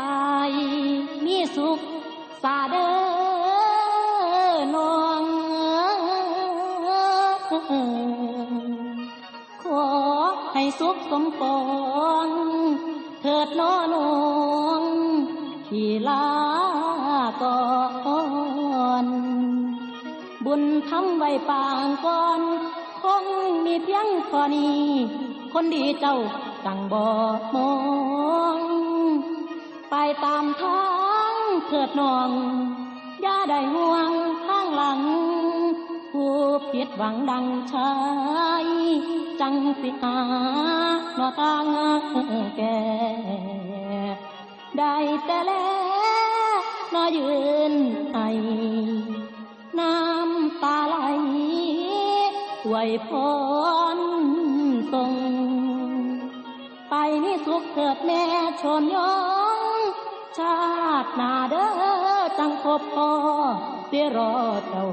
ไปมีสุขสาเดอนองขอให้สุขสมปองเถิดน้อนองที่ลาก่อนบุญทำไว้ปางก่อนคงมีเพียงพอนี้คนดีเจ้าตั้งบ่มอง ไปตามทางเถิดน้องอย่าได้ห่วงข้างหลัง ผู้ผิดหวังดังชายจังสิหาหนอทางแก่ได้แต่แลนอยืนไอน้ำตาไหลอวยพรทรง ไปนี่สุขเถิดแม่ชนยอ ชาตินาเด้อจังพบพอเสียรอเจ้า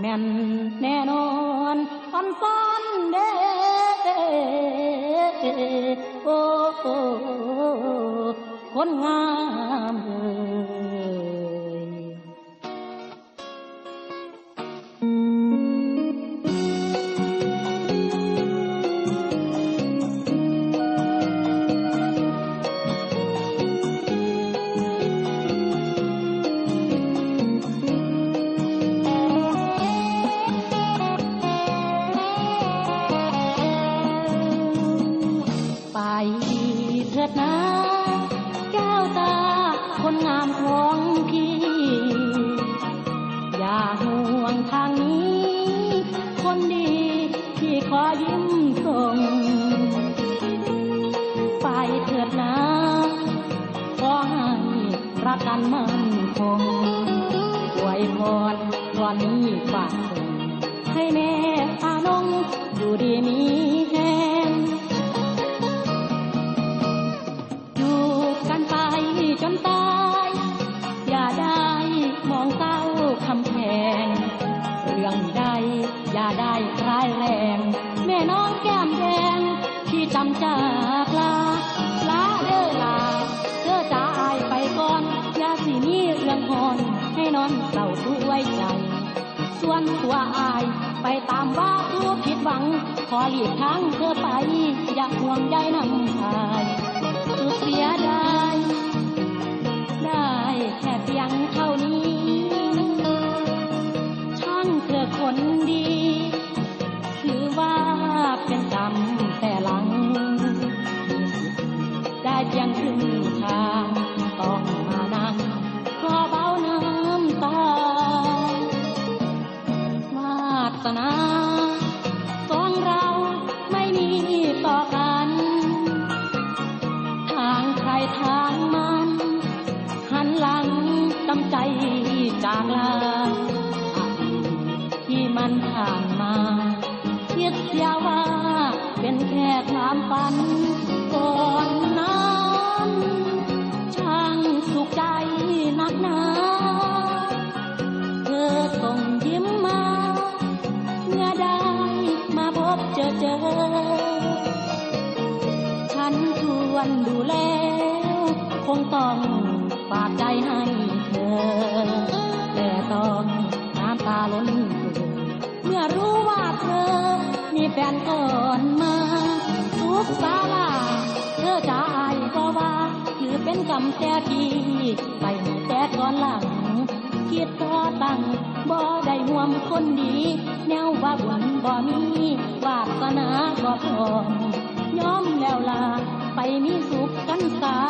แม่นแน่นอนฟันซ้อนเด้โอ้โอ้คนงามเอ้ย อย่าห่วงทางนี้ คนดีที่ขอยิ้มส่ง ไปเถิดนะขอให้รักกันมั่นคงอวยพรวันนี้ฝากส่งให้แม่ตานงอง ที่จำจากลาลาเด้อลาเธอจะอายไปก่อนอย่าสิมีเรื่องหอนให้นอนเศร้าด้วยใจ ส่วนตัวอายไปตามว่าผู้ผิดหวัง ขอหลีกทางเธอไป อย่าห่วงใยนำพายสุดเสียดายได้แค่เพียงเท่า สนาสองเราไม่มีต่อกัน ทางใครทางมัน หันหลังตำใจจากลาที่มันผ่านมาคิดเสียว่าเป็นแค่ความฝันก่อน แล้ว คงต้องฝากใจให้เธอ แต่ต้องน้ำตาล้นเอ่อเมื่อรู้ว่าเธอ มีแฟนก่อนมาทุกสาลาเธอจะอายก็ว่า ถือเป็นกรรมแต่ที่ไปให้แต่ก่อนหลัง คิดต่อตั้งบ่ได้ห่วมคนดี แนวว่าบุญบ่มีวาสนาบ่พอยอมแล้วลา ไปมีสุขกันตา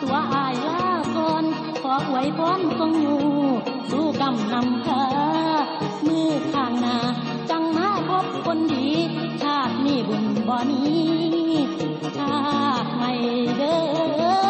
ตัวอายลาก่อนขออวยพรทรงอยู่สู้กำนำเธอมือข้างหน้าจังมาพบคนดี ชาตินี้บุญบ่มีชาติไม่เด้อ